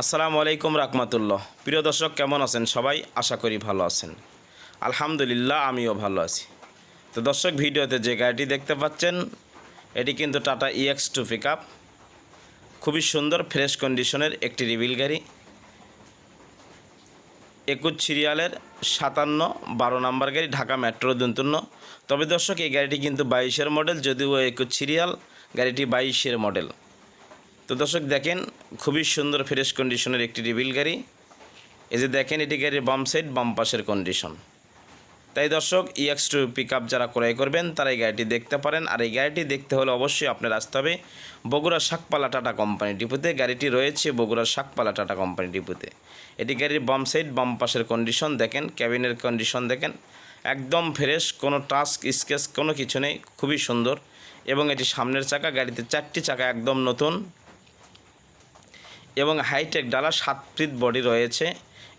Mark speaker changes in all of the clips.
Speaker 1: আসসালামু আলাইকুম রাহমাতুল্লাহ। প্রিয় দর্শক, কেমন আছেন? সবাই আশা করি ভালো আছেন। আলহামদুলিল্লাহ, আমিও ভালো আছি। তো দর্শক, ভিডিওতে যে গাড়িটি দেখতে পাচ্ছেন, এটি কিন্তু টাটা ইএক্স টু পিক খুবই সুন্দর ফ্রেশ কন্ডিশনের একটি রিভিল গাড়ি। একুশ সিরিয়ালের সাতান্ন বারো নাম্বার গাড়ি, ঢাকা মেট্রো দন্তন্য তবে দর্শক, এই গাড়িটি কিন্তু বাইশের মডেল যদিও একুশ সিরিয়াল, গাড়িটি বাইশের মডেল তো দর্শক, দেখেন, খুবই সুন্দর ফ্রেশ কন্ডিশনের একটি রিভিল গাড়ি। এই যে দেখেন, এটি গাড়ির বাম সাইড বাম পাশের কন্ডিশন তাই দর্শক ইএক্স টু পিক আপ যারা ক্রয় করবেন, তারা এই গাড়িটি দেখতে পারেন। আর এই গাড়িটি দেখতে হলে অবশ্যই আপনার আসতে হবে বগুড়া শাকপালা টাটা কোম্পানি ডিপুতে। গাড়িটি রয়েছে বগুড়া শাকপালা টাটা কোম্পানি ডিপুতে। এটি গাড়ির বাম সাইড বাম পাশের কন্ডিশন দেখেন ক্যাবিনের কন্ডিশন দেখেন। একদম ফ্রেশ কোনো টাস্ক স্কেচ কোনো কিছু নেই, খুবই সুন্দর। এবং এটি সামনের চাকা, গাড়িতে চারটি চাকা একদম নতুন। এবং হাইটেক ডালা সাত ফিট বডি রয়েছে।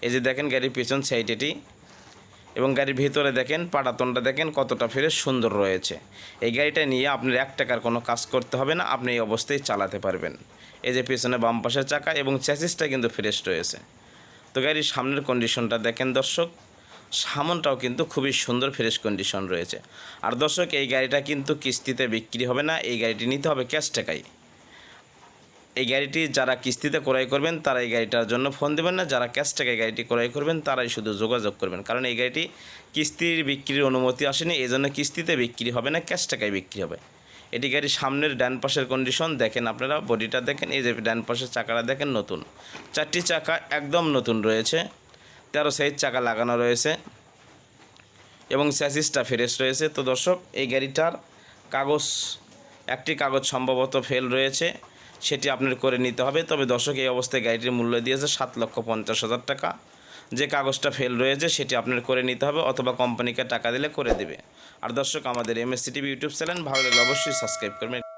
Speaker 1: এই যে দেখেন গাড়ির পিছন সাইড এটি। এবং গাড়ির ভিতরে দেখেন পাটাতনটা দেখেন কতটা ফ্রেশ সুন্দর রয়েছে। এই গাড়িটা নিয়ে আপনার এক টাকার কোনো কাজ করতে হবে না, আপনি এই অবস্থায় চালাতে পারবেন। এই যে পিছনে বাম পাশের চাকা এবং চ্যাসিসটা কিন্তু ফ্রেশ রয়েছে। তো গাড়ির সামনের কন্ডিশনটা দেখেন দর্শক, সামনটাও কিন্তু খুবই সুন্দর ফ্রেশ কন্ডিশন রয়েছে। আর দর্শক, এই গাড়িটা কিন্তু কিস্তিতে বিক্রি হবে না, এই গাড়িটি নিতে হবে ক্যাশ টাকায়। এই গাড়িটি যারা কিস্তিতে ক্রয় করবেন, তারা এই গাড়িটার জন্য ফোন দেবেন না। যারা ক্যাশ টাকায় গাড়িটি ক্রয় করবেন, তারাই শুধু যোগাযোগ করবেন। কারণ এই গাড়িটি কিস্তির বিক্রির অনুমতি আসেনি এই জন্য কিস্তিতে বিক্রি হবে না, ক্যাশ টাকায় বিক্রি হবে। এটি গাড়ির সামনের ডান পাশের কন্ডিশন দেখেন আপনারা, বডিটা দেখেন, এই যে ডান পাশের চাকাটা দেখেন, নতুন। চারটি চাকা একদম নতুন রয়েছে। তেরো সাইজ চাকা লাগানো রয়েছে। এবং স্যাসিসটা ফ্রেশ রয়েছে। তো দর্শক, এই গাড়িটার কাগজ, একটি কাগজ সম্ভবত ফেল রয়েছে। সেটি আপনার করে নিতে হবে। তবে দর্শক, এই অবস্থায় গাড়িটির মূল্য দিয়েছে সাত লক্ষ পঞ্চাশ হাজার টাকা। যে কাগজটা ফেল রয়েছে সেটি আপনার করে নিতে হবে অথবা কোম্পানিকে টাকা দিলে করে দেবে। আর দর্শক, আমাদের এমএসসি টিভি ইউটিউব চ্যানেল ভালো লাগলে অবশ্যই সাবস্ক্রাইব করবেন।